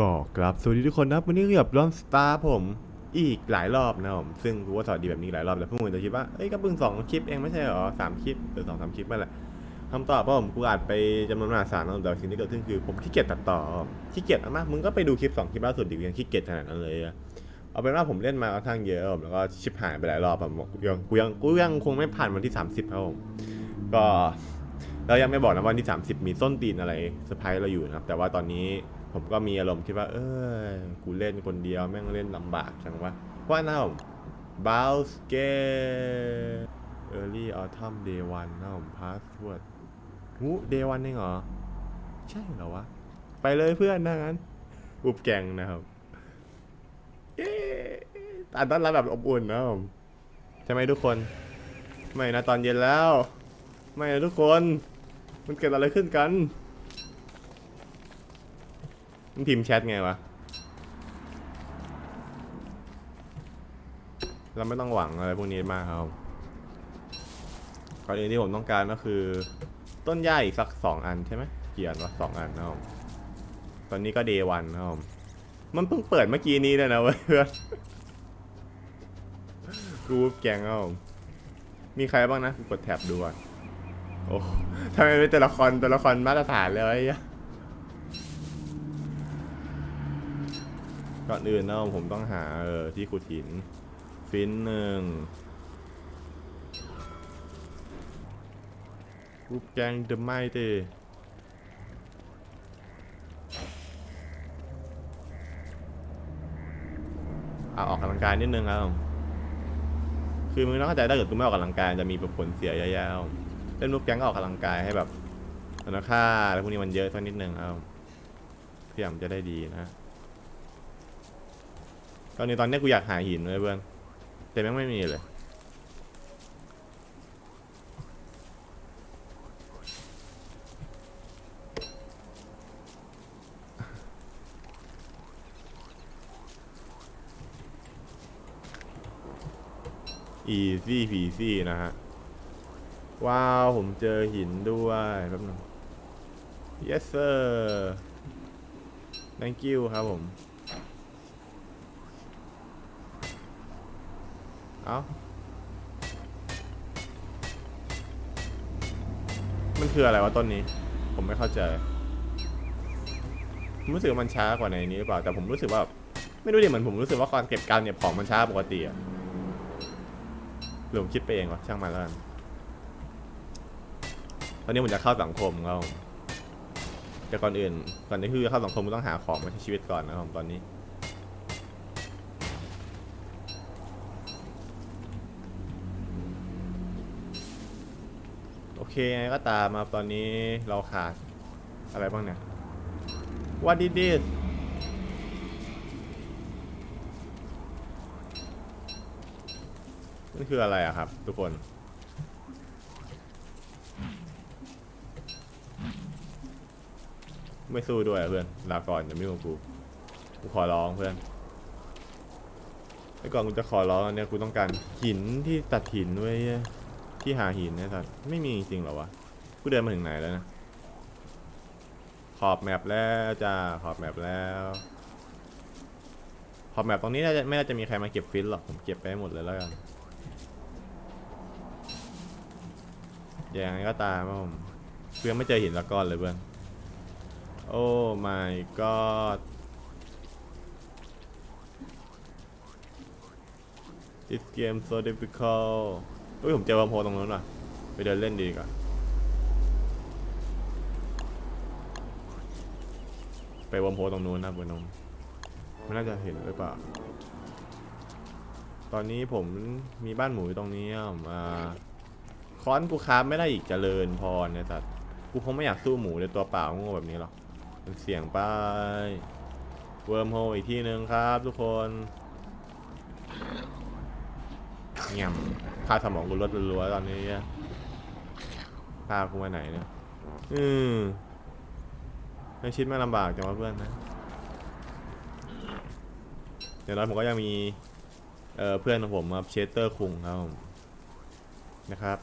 ก็กราบสวัสดีทุกคนนะครับวันนี้เกับร้อนสตาร์ผมอีกหลายรอบนะครับผมซึ่งกูก็สวัสดีแบบนี้หลายรอบแต่พวกมึงจะคิดว่าเอ้ยก็เพิ่งสองคลิปเองไม่ใช่หรอสามคลิปหรือสองสามคลิปนั่นแหละคำตอบเพราผมกูอัดไปจำนวนมหาศาลนะแต่สิ่งที่เกิดขึ้นคือผมขี้เกียจตัดต่อขี้เกียจมากมึงก็ไปดูคลิปสองคลิปล่าสุดดิยังขี้เกียจขนาดนั้นเลยเอาเป็นว่าผมเล่นมาค่อนข้างเยอะแล้วก็ชิปหายไปหลายรอบอะกูยังกูยังกูยังคงไม่ผ่านวันที่ 30ครับผมก็เรายังไม่บอกนะวันที่ 30 มีส้นตีนอะไรเซอร์ไพรส์เราอยู่นะครับแต่ว่าตอนนี้ ผมก็มีอารมณ์คิดว่า เออกูเล่นคนเดียวแม่งเล่นลำบากจังวะเพราะว่าน่าผม Bounce Game Early Autumn Day 1นะผม Password หู Day 1เองเหรอ ใช่เหรอวะ ไปเลยเพื่อนนะงั้น อุบแกงนะครับเย้ตอนต้อนรับแบบอบอุ่นนะผมใช่ไหมทุกคน ไม่นะตอนเย็นแล้ว ไม่นะทุกคน มันเกิดอะไรขึ้นกัน มันพิมพ์แชทไงวะ เราไม่ต้องหวังอะไรพวกนี้มากครับก่อนอื่นที่ผมต้องการก็คือ ต้นหญ้าอีกสักสองอันใช่ไหมเกี่อันวะสองอันนะครับตอนนี้ก็เดย์วันนะครับมันเพิ่งเปิดเมื่อกี้นี้เลยนะเว้ยเพื่อนกูแกงเอามีใครบ้างนะกูกดแท็บดูอะโอ้ทำไมเป็นตัวละครตัวละครมาตรฐานเลยไอ้หี้ย ก่อนอื่นเนาะผมต้องหาเออที่ขุดหิน ฟินหนึ่งรูปแกงเดอะไมเตเอาออกกำลังกายนิดนึงครับ คือมึงต้องเข้าใจถ้าเกิดกูไม่ออกกำลังกายจะมีผลเสียเยอะแยะเล่นรูปแกงก็ออกกำลังกายให้แบบมูลค่าอะไรพวกนี้มันเยอะสักนิดนึงครับเพื่อมจะได้ดีนะ ตอนนี้ตอนนี้กูอยากหาหินเลยเพื่อนแต่แม่งไม่มีเลย อีซี่ผีซี่นะฮะ ว้าว ผมเจอหินด้วยแป๊บนึง yes sir thank you ครับผม เอามันคืออะไรวะต้นนี้ ผมไม่เข้าใจผมรู้สึกว่ามันช้ากว่าในนี้หรือเปล่า แต่ผมรู้สึกว่า ไม่รู้ดิเหมือนผมรู้สึกว่าการเก็บการเนี่ยของมันช้าปกติอะหรือผมคิดไปเองวะช่างมันแล้วกันตอนนี้ผมจะเข้าสังคมแล้วแต่ก่อนอื่นก่อนที่คือเข้าสังคมต้องหาของมาใช้ชีวิตก่อนนะครับตอนนี้ เคไงก็ตามมาตอนนี้เราขาดอะไรบ้างเนี่ย What did this มันคืออะไรอะครับ ทุกคน ไม่สู้ด้วยเพื่อนลาก่อนจะไม่ของกูกูขอร้องเพื่อนไอ้ก่อนกูจะขอร้องเนี่ยกูต้องการหินที่ตัดหินไว้ ที่หาหินเนี่ยสัตว์ไม่มีจริงเหรอวะกูเดินมาถึงไหนแล้วนะ ขอบแมปแล้วจ้าขอบแมปแล้ว ขอบแมปตรงนี้น่าจะไม่น่าจะมีใครมาเก็บฟินหรอกผมเก็บไปหมดเลยแล้วกันอย่างไรก็ตามผมเพื่อนไม่เจอหินละก้อนเลยเพื่อนโอ้ my god this game so difficult เฮ้ยผมเจอวัมโพตรงนู้นว่ะ ไปเดินเล่นดีกว่า ไปวัมโพตรงนู้นนะเพื่อนนมไม่น่าจะเห็นหรือเปล่า ตอนนี้ผมมีบ้านหมูอยู่ตรงนี้อะอ่าค้อนกูค้าไม่ได้อีกเจริญพรเนี่ยสัตว์กูคงไม่อยากสู้หมูในตัวเปล่าโง่แบบนี้หรอกมันเสี่ยงไป เวิร์มโฮอีกที่หนึ่งครับทุกคน เงียบค่าสมองกูลดรัวๆตอนนี้พากูมาไหนเนี่ย อืมในชิดไม่ลำบากจังวะเพื่อนนะเดี๋ยวน้อยผมก็ยังมี เออเพื่อนของผมครับเชสเตอร์คุงครับผมนะครับ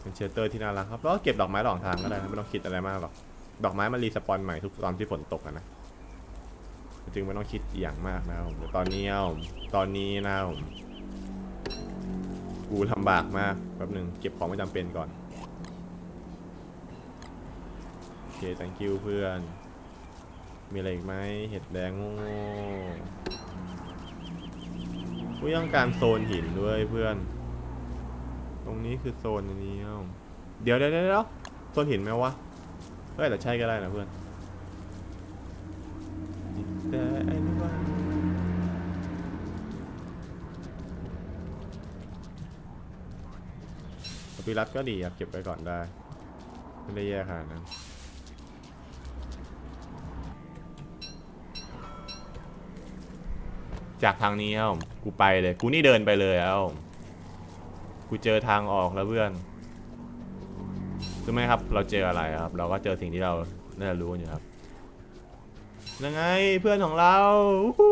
เป็นเชสเตอร์ที่น่ารักครับแล้วก็เก็บดอกไม้ดอกทางก็ได้นะไม่ต้องคิดอะไรมากหรอก ดอกไม้มันรีสปอนใหม่ทุกตอนที่ฝนตกนะ จึงไม่ต้องคิดอย่างมากนะครับผมแต่ตอนนี้ครับตอนนี้นะครับ กูลำบากมากแป๊บหนึ่งเก็บของไม่จำเป็นก่อน โอเค thank you เพื่อน มีอะไรอีกไหมเห็ดแดงโง่กูยังการโซนหินด้วยเพื่อน ตรงนี้คือโซนอันนี้เดี๋ยวเดี๋ยวเดี๋ยวโซนหินไหมวะ เฮ้ยแต่ใช่ก็ได้นะเพื่อนแต่ไอ้นี่ว่า ปีรัตก็ดีครับเก็บไว้ก่อนได้ ไม่ได้แย่ขนาดนั้นจากทางนี้ครับกูไปเลย กูนี่เดินไปเลยแล้วกูเจอทางออกแล้วเพื่อนรู้ไหมครับ เราเจออะไรครับ เราก็เจอสิ่งที่เราน่าจะรู้อยู่ครับ ยังไงเพื่อนของเราอู้หู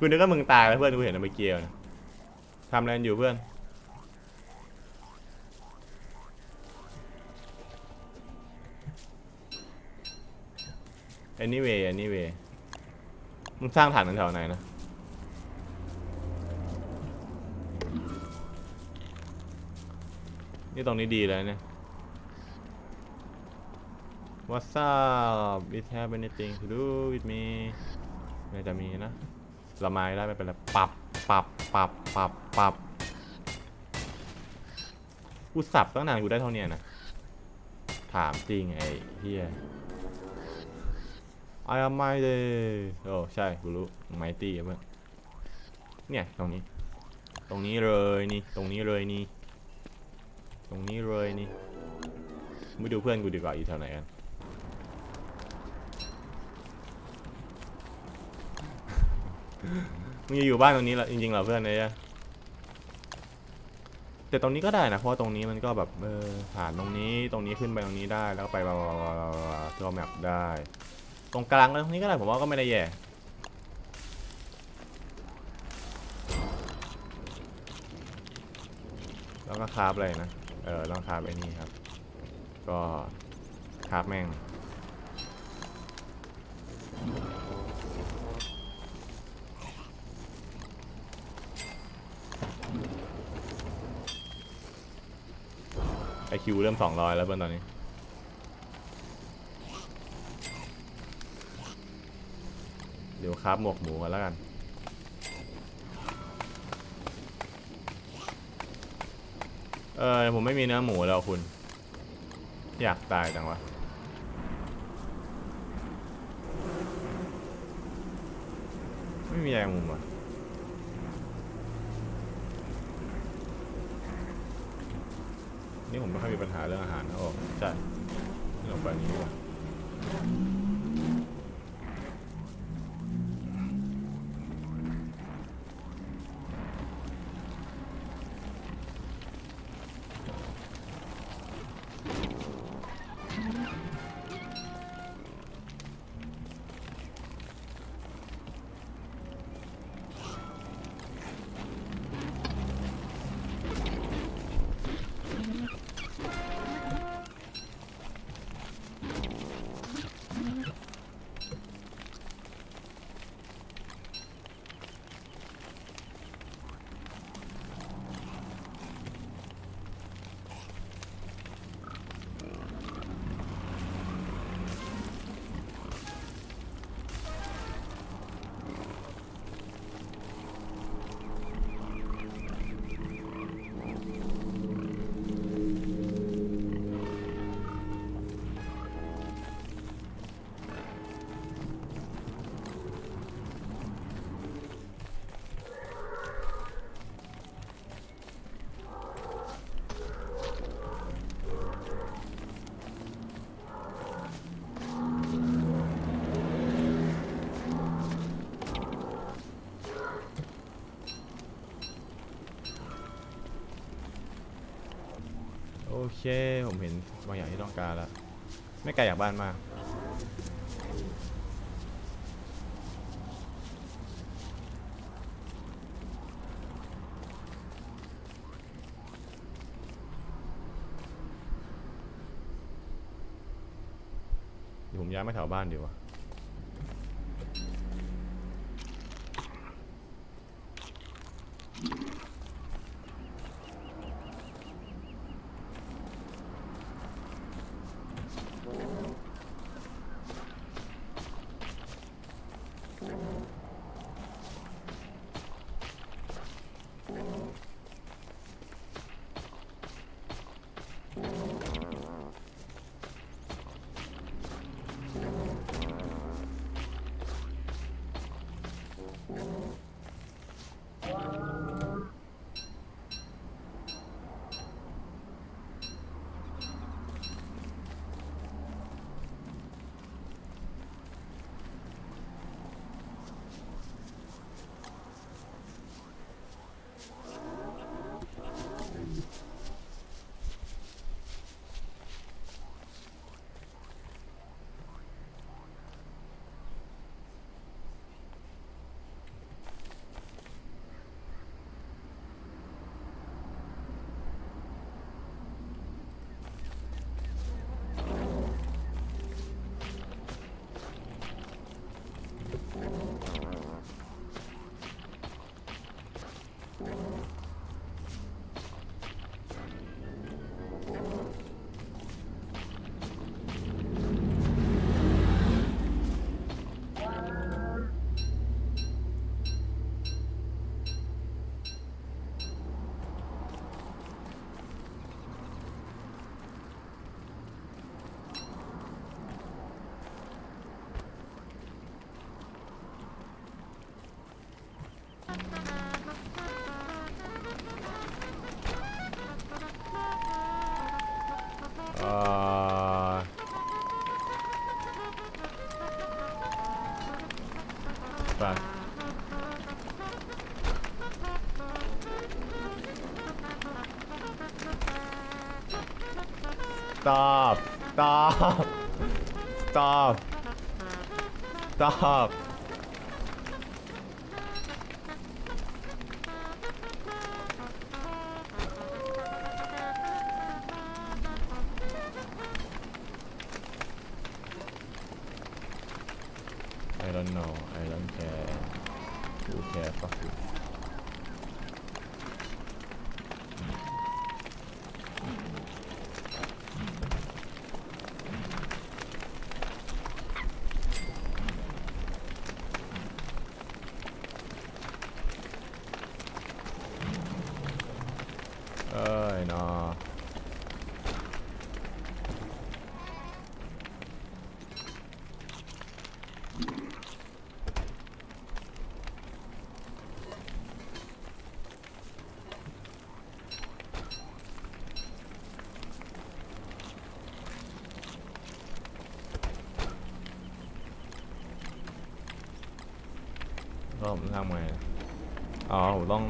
กูนึกว่ามึงตายแล้วเพื่อนกูเห็นในเมื่อกี้นะ ทำอะไรอยู่เพื่อน anyway anyway มึงสร้างฐานแถวไหนนะ นี่ตรงนี้ดีเลยเนี่ย What's up it have anything to do with me ไม่จะมีนะละไม้ได้ไม่เป็นไรปรับปรับปรับปรับ ปรับกูสับตั้งนานกูได้เท่าเนี้ยนะ ถามจริงไอ้เฮีย I am mighty โอ้ใช่กูรู้ mighty เพื่อนเนี่ยตรงนี้ ตรงนี้เลยนี่ ตรงนี้เลยนี่ ตรงนี้เลยนี่ไม่ดูเพื่อนกูดีกว่าอยู่แถวไหนกันมึงจะอยู่บ้านตรงนี้ละจริงๆเหรอเพื่อนเนี่ย แต่ตรงนี้ก็ได้นะเพราะว่าตรงนี้มันก็แบบเออผ่านตรงนี้ตรงนี้ขึ้นไปตรงนี้ได้แล้วก็ไปบลาบลาบลาบลาบลาตัวแมปได้ ตรงกลางตรงนี้ก็ได้ผมว่าก็ไม่ได้แย่แล้วก็คราฟอะไรนะเออต้องคราฟไอ้นี่ครับ ก็คราฟแม่ง คิวเริ่มสองร้อยแล้วเพื่อนตอนนี้ เดี๋ยวครับหมวกหมูกันแล้วกันเออผมไม่มีเนื้อหมูแล้วคุณ อยากตายจังวะไม่มีแรงมุมอะ นี่ผมไม่ค่อยมีปัญหาเรื่องอาหารนะออกใช่นี่ลงไปนี้ดีกว่า เค ผมเห็นบางอย่างที่ต้องการแล้ว ไม่ไกลจากบ้านมากเดี๋ยวผมย้ายมาแถวบ้านดีกว่า stop. Stop. Stop ผมทำไงอ๋อผมต้อง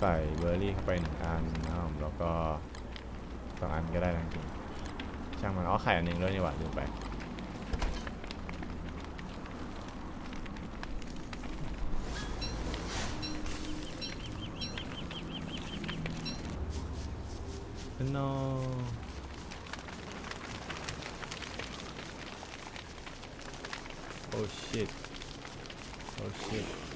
ใส่เบอร์รี่เข้าไปหนึ่งอันนะครับแล้วก็สองอันก็ได้นะจริงช่างมันอ๋อไข่อันหนึ่งด้วยนี่หว่าลืมไปโนโอ้ shit โอ้ shit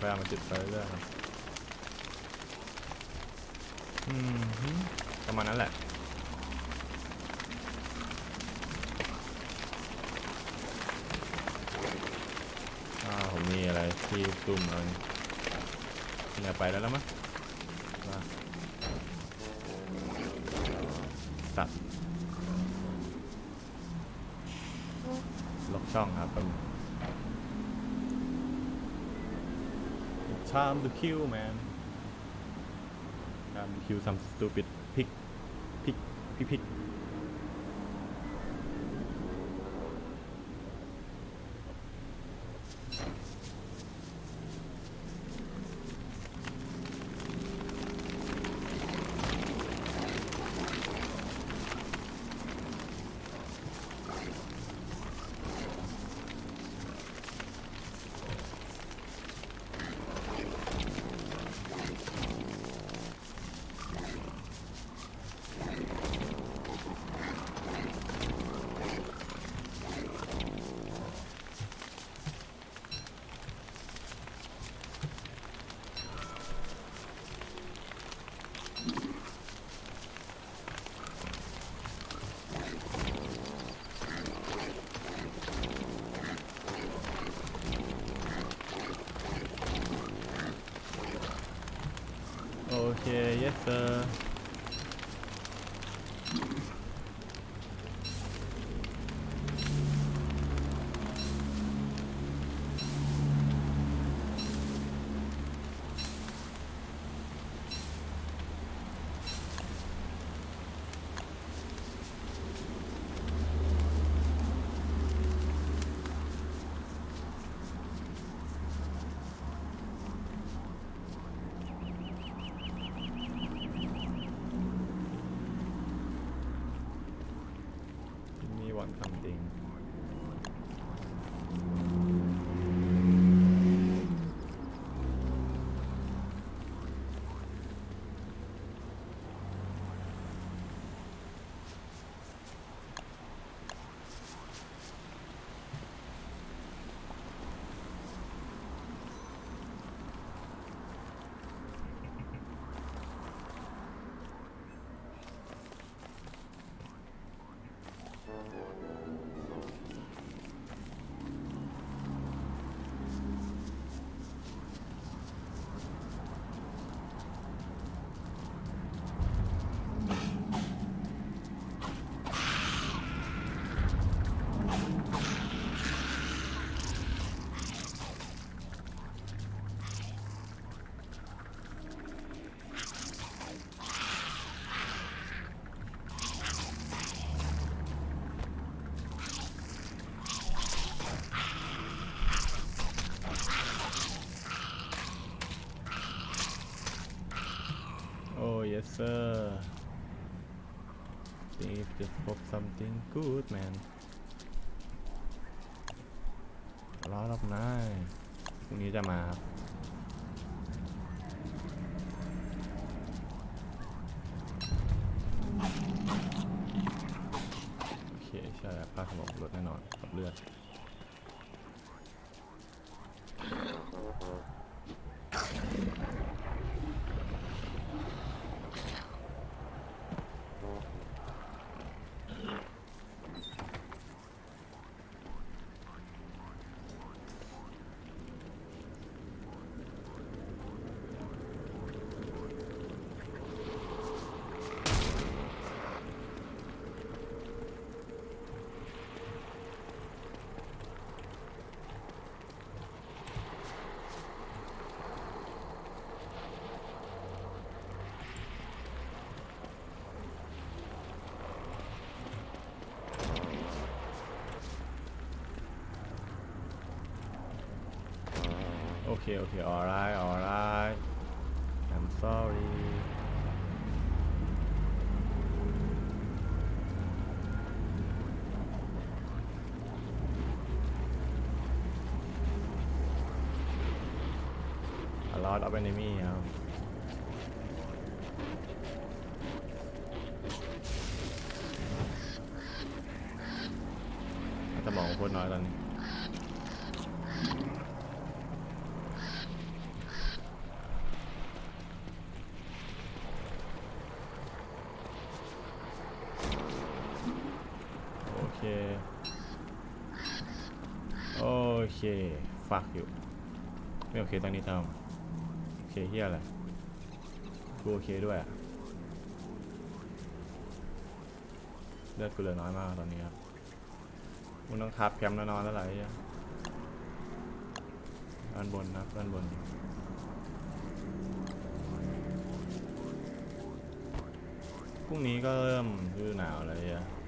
พยายามมาจุดไปเรื่อยๆครับอืมฮึประมาณนั้นแหละ อ่าผมมีอะไรที่ตุ่มเอาเนี่ยไปแล้วแล้วมั้ง time to kill man time to kill some stupid pig pig pig pig yes for sir think if just pop something good man a lot of night พรุ่งนี้จะมาครับโอเค ใช่ค่าสมองลดแน่นอนกับเลือด okay okay alright I'm sorry ลอดเอาไปในมีครับาจะมองคนน้อยตอนนี้ โอเค โอ เคฝากอยู่ ไม่โอเคตอนนี้ทำโอเคเฮียอะไรกูโอเคด้วยอะเลือดกูเหลือน้อยมากตอนนี้ครับมึงต้องคับแคมป์แล้วนอนแล้วไหรอะด้านบนนะด้านบนพรุ่งนี้ก็เริ่มฤดูหนาวแล้วอะ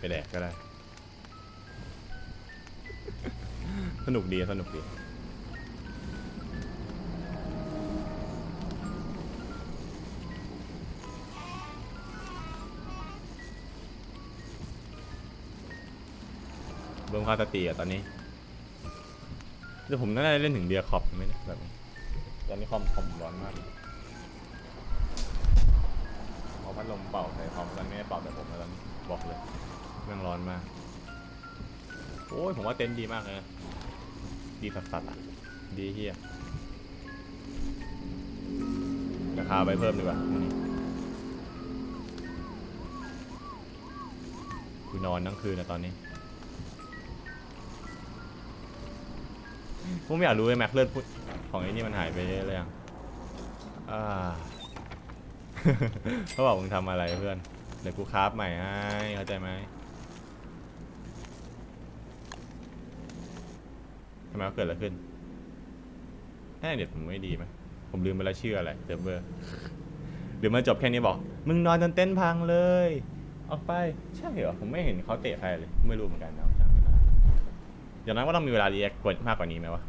ไปแดกก็ได้ สนุกดีสนุกดีเบิ่มค่าสติอะตอนนี้เดี๋ยวผมน่าจะเล่นถึงเดียคอปไหมเนี่ยแบบนี้ตอนนี้คอมคอมร้อนมากเอาพัดลมเป่าใส่คอมตอนนี้ไม่เป่าแต่ผมแล้วตอนนี้บอกเลย แม่งร้อนมาก โอ้ยผมว่าเต็นท์ดีมากเลยนะ ดีสัสๆอะ ดีเฮียราคาไปเพิ่มดีกว่าวันนี้กูนอนทั้งคืนนะตอนนี้ ผมไม่อยากรู้เลยแม็กเลือดพุดของไอ้นี่มันหายไปเยอะเลยยังอ่าเขาบอกมึงทำอะไรเพื่อน เดี๋ยวกูคราฟใหม่ให้เข้าใจไหม ทำไมว่าเกิดอะไรขึ้นแค่เด็ดผมไม่ดีไหมผมลืมไปแล้วชื่ออะไรเซิร์ฟเวอร์หรือมาจบแค่นี้บอก มึงนอนจนเต้นพังเลย ออกไปใช่เหรอ ผมไม่เห็นเขาเตะใครเลย ไม่รู้เหมือนกันนะช่างมันนะอย่างนั้นก็ต้องมีเวลาเรียกกดมากกว่านี้ไหมวะ